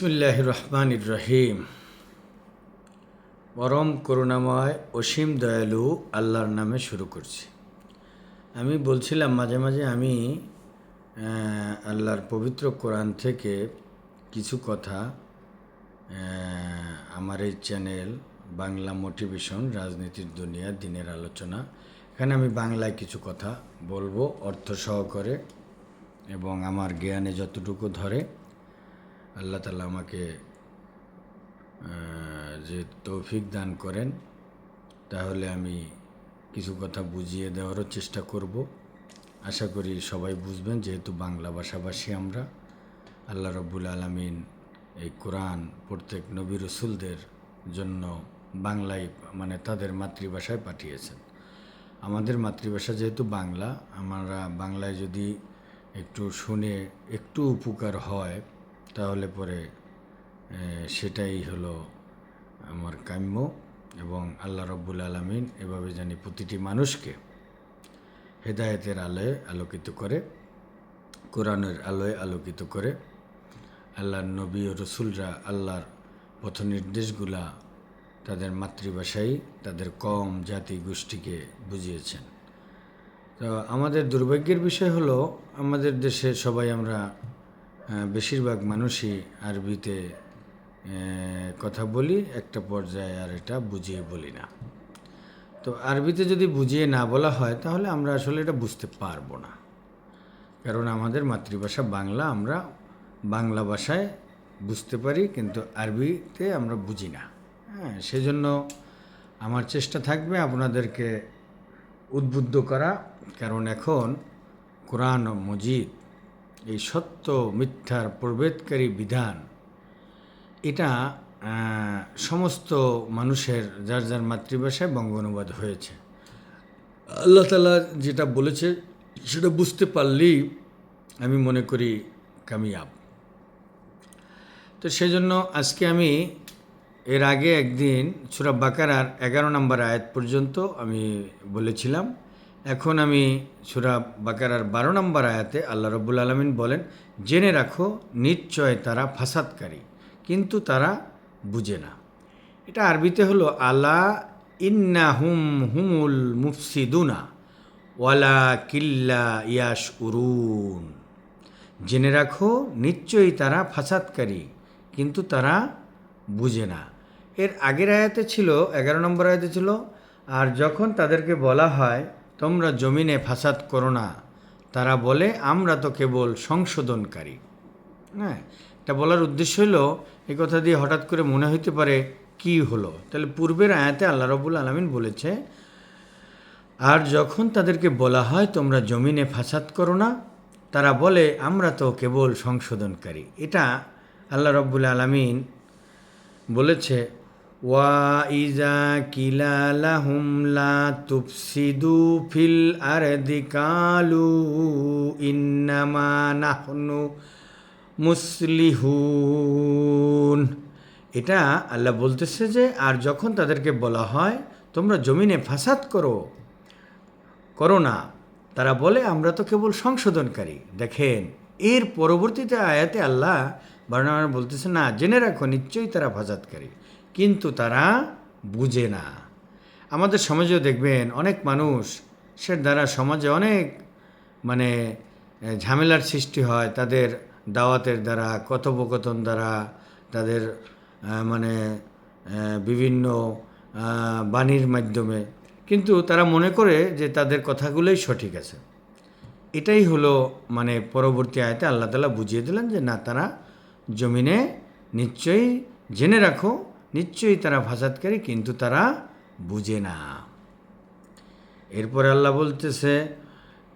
বিসমুল্লাহ রহমান রহিম পরম করুণাময়, অসীম দয়ালু আল্লাহর নামে শুরু করছি। আমি বলছিলাম মাঝে মাঝে আমি আল্লাহর পবিত্র কোরআন থেকে কিছু কথা আমার এই চ্যানেল বাংলা মোটিভেশন, রাজনীতির দুনিয়া, দিনের আলোচনা। এখানে আমি বাংলায় কিছু কথা বলব অর্থ সহকারে এবং আমার জ্ঞানে যতটুকু ধরে। আল্লাহ তালা আমাকে যে তৌফিক দান করেন, তাহলে আমি কিছু কথা বুঝিয়ে দেওয়ারও চেষ্টা করব। আশা করি সবাই বুঝবেন, যেহেতু বাংলা ভাষাভাষী আমরা। আল্লাহ রব্বুল আলমিন এই কোরআন প্রত্যেক নবী রসুলদের জন্য বাংলায় মানে তাদের মাতৃভাষায় পাঠিয়েছেন। আমাদের মাতৃভাষা যেহেতু বাংলা, আমরা বাংলায় যদি একটু শুনে একটু উপকার হয় তাহলে পরে সেটাই হলো আমার কাম্য এবং আল্লাহ রব্বুল আলমিন এভাবে জানি প্রতিটি মানুষকে হেদায়েতের আলোয় আলোকিত করে, কোরআনের আলোয় আলোকিত করে, আল্লাহর নবী ও রসুলরা আল্লাহর পথ নির্দেশগুলা তাদের মাতৃভাষায় তাদের কম জাতি, গোষ্ঠীকে বুঝিয়েছেন। তো আমাদের দুর্ভাগ্যের বিষয় হলো, আমাদের দেশে সবাই আমরা বেশিরভাগ মানুষই আরবিতে কথা বলি, একটা পর্যায়ে আর এটা বুঝিয়ে বলি না। তো আরবিতে যদি বুঝিয়ে না বলা হয়, তাহলে আমরা আসলে এটা বুঝতে পারব না। কারণ আমাদের মাতৃভাষা বাংলা, আমরা বাংলা ভাষায় বুঝতে পারি, কিন্তু আরবিতে আমরা বুঝি না। হ্যাঁ সেজন্য আমার চেষ্টা থাকবে আপনাদেরকে উদ্বুদ্ধ করা। কারণ এখন কোরআন মজিদ এই সত্য মিথ্যার প্রভেদকারী বিধান, এটা সমস্ত মানুষের যার যার মাতৃভাষায় বঙ্গ অনুবাদ হয়েছে। আল্লাহ তালা যেটা বলেছে, সেটা বুঝতে পারলেই আমি মনে করি কামিয়াব। তো সেজন্য আজকে আমি এর আগে একদিন সুরা বাকারার এগারো নম্বর আয়াত পর্যন্ত আমি বলেছিলাম এখন আমি সুরা বাকারার বারো নম্বর আয়াতে আল্লাহ রব্বুল আলমিন বলেন, জেনে রাখো, নিশ্চয় তারা ফাসাদকারী, কিন্তু তারা বুঝে না। এটা আরবিতে হলো, আলা ইন্না হুম হুমুল মুফসিদুনা, ওয়ালা কিল্লা ইয়াস উরুন জেনে রাখো, নিশ্চয়ই তারা ফাসাদকারী, কিন্তু তারা বুঝে না। এর আগের আয়াতে ছিল, এগারো নম্বর আয়াতে ছিল, আর যখন তাদেরকে বলা হয় তোমরা জমিনে ফাসাদ করো না। তারা বলে, আমরা তো কেবল সংশোধনকারী। হ্যাঁ এটা বলার উদ্দেশ্য হলো, এই কথা দিয়ে হঠাৎ করে মনে হইতে পারে কি হলো। তাহলে পূর্বের আয়াতে আল্লাহ রবুল আলমিন বলেছে, আর যখন তাদেরকে বলা হয়, তোমরা জমিনে ফাসাদ করো না, তারা বলে, আমরা তো কেবল সংশোধনকারী। এটা আল্লাহ রব্বুল আলমিন বলেছে। ওয়া ইজা কিলালাহুম লা তুফসিদু ফিল আরদি কালু ইন্নামা নাহনু মুসলিহুন। এটা আল্লাহ বলতেছে যে, আর যখন তাদেরকে বলা হয়, তোমরা জমিনে ফাসাদ করো। করো না। তারা বলে, আমরা তো কেবল সংশোধনকারী। দেখেন, এর পরবর্তীতে আয়াতে আল্লাহ বারণার বলতেছে, না, জেনে রাখো, নিশ্চয়ই তারা ফাজাদকারী কিন্তু তারা বুঝে না। আমাদের সমাজেও দেখবেন অনেক মানুষ সে দ্বারা সমাজে অনেক মানে ঝামেলার সৃষ্টি হয় তাদের দাওয়াতের দ্বারা, কথোপকথন দ্বারা, তাদের মানে বিভিন্ন বাণীর মাধ্যমে। কিন্তু তারা মনে করে যে তাদের কথাগুলোই সঠিক আছে। এটাই হলো মানে পরবর্তী আয়তে আল্লাহ তালা বুঝিয়ে দিলেন যে না, তারা জমিনে নিশ্চয়ই জেনে রাখো নিশ্চয়ই তারা ফাসাদকারী কিন্তু তারা বুঝে না। এরপরে আল্লাহ বলতেছে,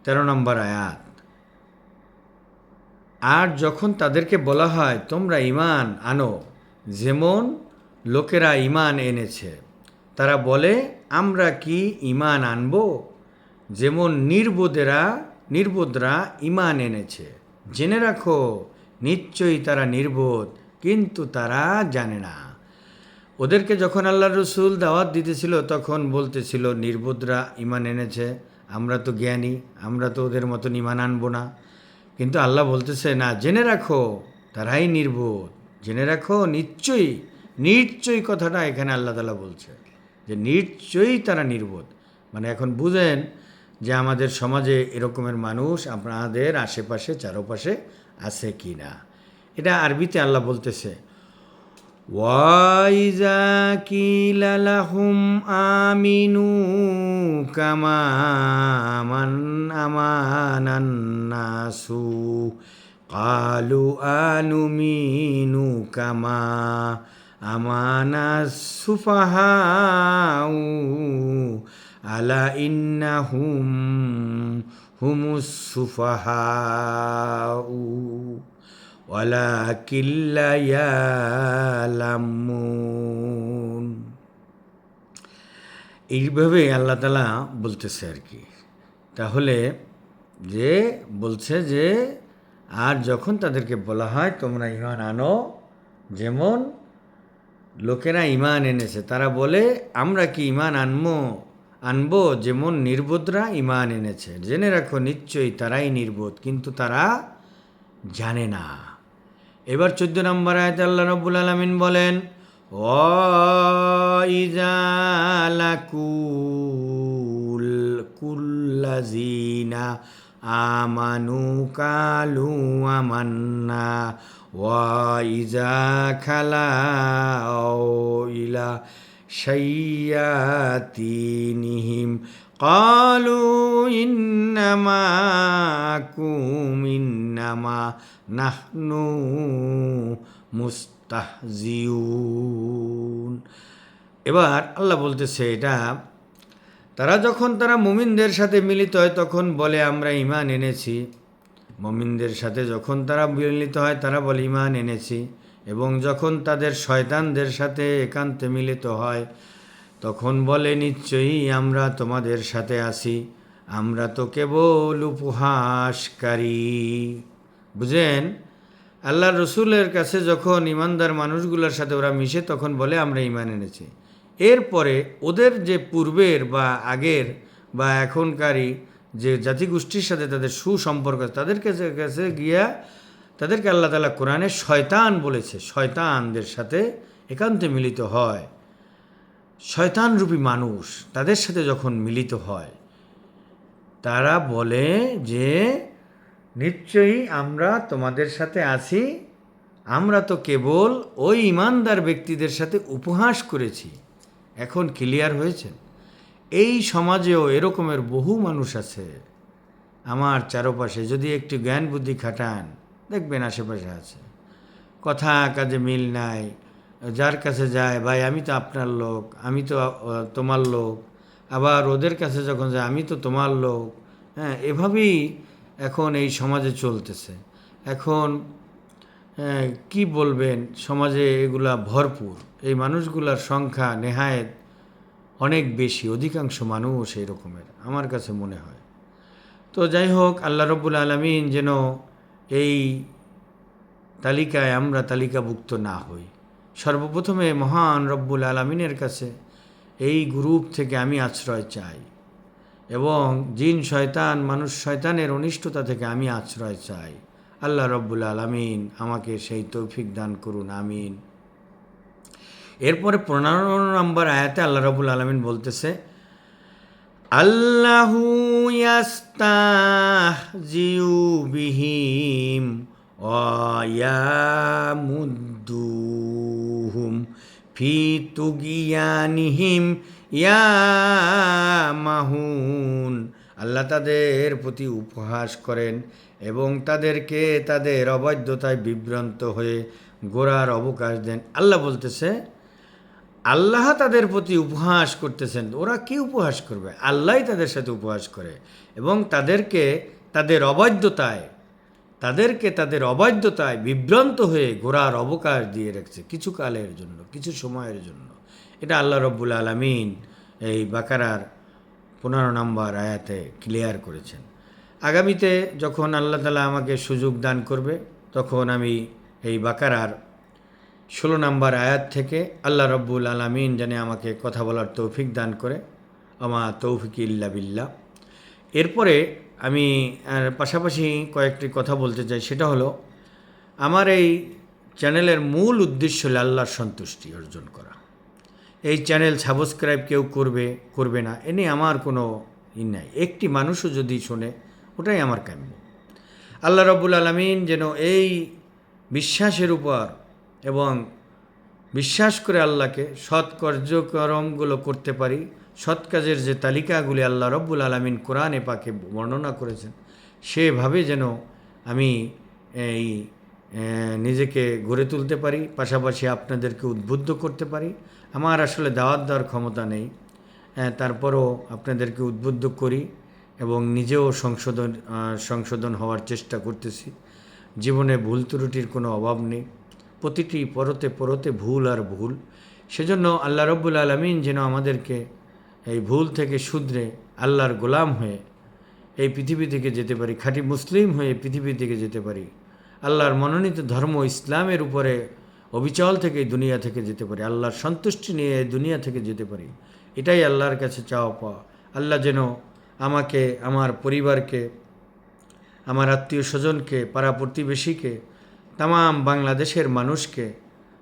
তেরো নম্বর আয়াত, আর যখন তাদেরকে বলা হয়, তোমরা ইমান আনো, যেমন লোকেরা ইমান এনেছে, তারা বলে, আমরা কি ইমান আনব? যেমন নির্বোধেরা, নির্বোধরা ইমান এনেছে। জেনে রাখো, নিশ্চয়ই তারা নির্বোধ, কিন্তু তারা জানে না। ওদেরকে যখন আল্লাহ রসুল দাওয়াত দিতেছিল, তখন বলতেছিল, নির্বোধরা ইমান এনেছে, আমরা তো জ্ঞানী, আমরা তো ওদের মতন ইমান আনব না। কিন্তু আল্লাহ বলতেছে, না, জেনে রাখো, তারাই নির্বোধ। জেনে রাখো, নিশ্চয়ই নিশ্চয়ই কথাটা এখানে আল্লাহ তালা বলছে, যে নিশ্চয়ই তারা নির্বোধ। মানে এখন বুঝেন যে আমাদের সমাজে এরকমের মানুষ আপনাদের আশেপাশে, চারপাশে আছে কি না এটা আরবিতে আল্লাহ বলতেছে ওয়াইজা কিলালাহুম আমিনু কামা আমান আমানান্নাসু। কালু আনুমিনু কামা আমানা সুফাহাউ আলা ইন্নাহুম হুমুস সুফাহাউ ولكن لا يعلمون এইভাবে আল্লাহ তালা বলতেছে আর কি তাহলে যে বলছে যে আর যখন তাদেরকে বলা হয় তোমরা ইমান আনো যেমন লোকেরা ইমান এনেছে তারা বলে আমরা কি ইমান আনবো আনবো যেমন নির্বোধরা ইমান এনেছে জেনে রাখো নিশ্চয়ই তারাই নির্বোধ কিন্তু তারা জানে না এবার চোদ্দ নম্বর আয়তে আল্লাহ রব্বুল আলমিন বলেন কুল্লাজিনা আমানু কালু আমান্না, ওয়াইজা খালা ইলা শাইয়াতিনিহিম قالوا إنما كم إنما نحن মুস্তাহজিউন এবার আল্লাহ বলতেছে এটা তারা যখন তারা মুমিনদের সাথে মিলিত হয় তখন বলে আমরা ইমান এনেছি মুমিনদের সাথে যখন তারা মিলিত হয় তারা বলে ইমান এনেছি এবং যখন তাদের শয়তানদের সাথে একান্তে মিলিত হয় তখন বলে, নিশ্চয়ই আমরা তোমাদের সাথে আছি। আমরা তো কেবল উপহাসকারী। বুঝেন? আল্লাহ রসুলের কাছে যখন ইমানদার মানুষগুলোর সাথে ওরা মিশে, তখন বলে, আমরা ইমান এনেছি। এরপরে ওদের যে পূর্বের বা আগের বা এখনকারই যে জাতিগোষ্ঠীর সাথে তাদের সুসম্পর্ক তাদের কাছে কাছে গিয়া তাদেরকে আল্লাহ তালা কোরআনে শয়তান বলেছে। শয়তানদের সাথে একান্তে মিলিত হয়। শয়তানরূপী মানুষ তাদের সাথে যখন মিলিত হয়, তারা বলে যে, নিশ্চয়ই আমরা তোমাদের সাথে আছি। আমরা তো কেবল ওই ইমানদার ব্যক্তিদের সাথে উপহাস করেছি। এখন ক্লিয়ার হয়েছে। এই সমাজেও এরকমের বহু মানুষ আছে। আমার চারপাশে যদি একটু জ্ঞান বুদ্ধি খাটান, দেখবেন আশেপাশে আছে। কথা কাজে মিল নাই যার কাছে যায় ভাই আমি তো আপনার লোক আমি তো তোমার লোক। আবার ওদের কাছে যখন যায় আমি তো তোমার লোক। হ্যাঁ এভাবেই এখন এই সমাজে চলতেছে। এখন হ্যাঁ, কি বলবেন? সমাজে এগুলা ভরপুর। এই মানুষগুলার সংখ্যা নেহায়েত অনেক বেশি অধিকাংশ মানুষ এই রকমের আমার কাছে মনে হয়। তো যাই হোক আল্লাহ রব্বুল আলমিন যেন এই তালিকায় আমরা তালিকাভুক্ত না হই। সর্বপ্রথমে মহান রব্বুল আলমিনের কাছে এই গ্রুপ থেকে আমি আশ্রয় চাই এবং জিন শয়তান, মানুষ শয়তানের অনিষ্টতা থেকে আমি আশ্রয় চাই। আল্লাহ রব্বুল আলমিন আমাকে সেই তৌফিক দান করুন, আমিন। এরপরে পনেরো নম্বর আয়াতে আল্লাহ রব্বুল আলমিন বলতেছে, আল্লাহু ইয়াস্তাহজিউ বিহিম ওয়ায়ামুদ্দুহুম ফি তুগিয়ানিহিম ইয়ামাহুন। আল্লাহ তাদের প্রতি উপহাস করেন এবং তাদেরকে তাদের অবাধ্যতায় বিভ্রান্ত হয়ে গোড়ার অবকাশ দেন। আল্লাহ বলতেছে, আল্লাহ তাদের প্রতি উপহাস করতেছেন। ওরা কি উপহাস করবে? আল্লাহই তাদের সাথে উপহাস করে এবং তাদেরকে তাদের অবাধ্যতায় তাদেরকে তাদের অবাধ্যতায় বিভ্রান্ত হয়ে ঘোরার অবকাশ দিয়ে রাখছে কিছু কালের জন্য, কিছু সময়ের জন্য। এটা আল্লাহ রব্বুল আলমিন এই বাকারার পনেরো নম্বর আয়াতে ক্লিয়ার করেছেন। আগামীতে যখন আল্লাহ তালা আমাকে সুযোগ দান করবে, তখন আমি এই বাকারার ষোলো নম্বর আয়াত থেকে আল্লাহ রব্বুল আলমিন জানে আমাকে কথা বলার তৌফিক দান করে। আমা তৌফিক ইল্লা বিল্লাহ। এরপরে আমি পাশাপাশি কয়েকটি কথা বলতে চাই, সেটা হলো, আমার এই চ্যানেলের মূল উদ্দেশ্য হলো আল্লাহর সন্তুষ্টি অর্জন করা। এই চ্যানেল সাবস্ক্রাইব কেউ করবে করবে না, এ নিয়ে আমার কোনো ই নাই। একটি মানুষও যদি শোনে, ওটাই আমার কাম্য। আল্লাহ রব্বুল আলমিন যেন এই বিশ্বাসের উপর এবং বিশ্বাস করে আল্লাহকে সৎ কার্যক্রমগুলো করতে পারি সৎ কাজের যে তালিকাগুলি আল্লাহ রব্বুল আলমিন কোরআনে পাকে বর্ণনা করেছেন, সেভাবে যেন আমি এই নিজেকে গড়ে তুলতে পারি, পাশাপাশি আপনাদেরকে উদ্বুদ্ধ করতে পারি। আমার আসলে দাওয়াত দেওয়ার ক্ষমতা নেই। তারপরও আপনাদেরকে উদ্বুদ্ধ করি এবং নিজেও সংশোধন সংশোধন হওয়ার চেষ্টা করতেছি। জীবনে ভুল ত্রুটির কোনো অভাব নেই। প্রতিটি পরতে পরতে ভুল আর ভুল। সেজন্য আল্লাহ রব্বুল আলমিন যেন আমাদেরকে এই ভুল থেকে শুধরে আল্লাহর গোলাম হয়ে এই পৃথিবী থেকে যেতে পারি, খাঁটি মুসলিম হয়ে পৃথিবী থেকে যেতে পারি। আল্লাহর মনোনীত ধর্ম ইসলামের উপরে অবিচল থেকে দুনিয়া থেকে যেতে পারি। আল্লাহর সন্তুষ্টি নিয়ে এই দুনিয়া থেকে যেতে পারি। এটাই আল্লাহর কাছে চাওয়া পাওয়া। আল্লাহ যেন আমাকে, আমার পরিবারকে, আমার আত্মীয় স্বজনকে, পাড়া প্রতিবেশীকে, তামাম বাংলাদেশের মানুষকে,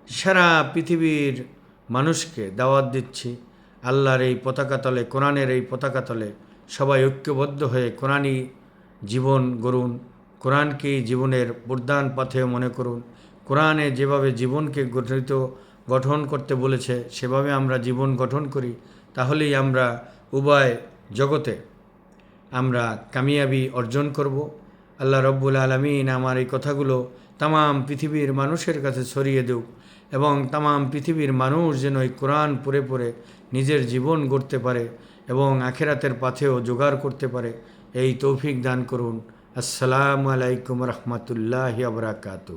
সারা পৃথিবীর মানুষকে দাওয়াত দিচ্ছি। আল্লাহর এই পতাকা তলে, কোরআনের এই পতাকা তলে সবাই ঐক্যবদ্ধ হয়ে কোরআনই জীবন গড়ুন। কোরআনকেই জীবনের প্রধান পথেও মনে করুন। কোরআনে যেভাবে জীবনকে গঠিত, গঠন করতে বলেছে, সেভাবে আমরা জীবন গঠন করি, তাহলেই আমরা উভয় জগতে আমরা কামিয়াবি অর্জন করব। আল্লাহ রব্বুল আলমিন আমার এই কথাগুলো তামাম পৃথিবীর মানুষের কাছে ছড়িয়ে দেউক এবং তামাম পৃথিবীর মানুষ যেন এই কোরআন পড়ে পড়ে নিজের জীবন গড়তে পারে এবং আখেরাতের পাথেও জোগাড় করতে পারে। এই তৌফিক দান করুন। আসসালামু আলাইকুম রহমতুল্লাহ আবরাকাতু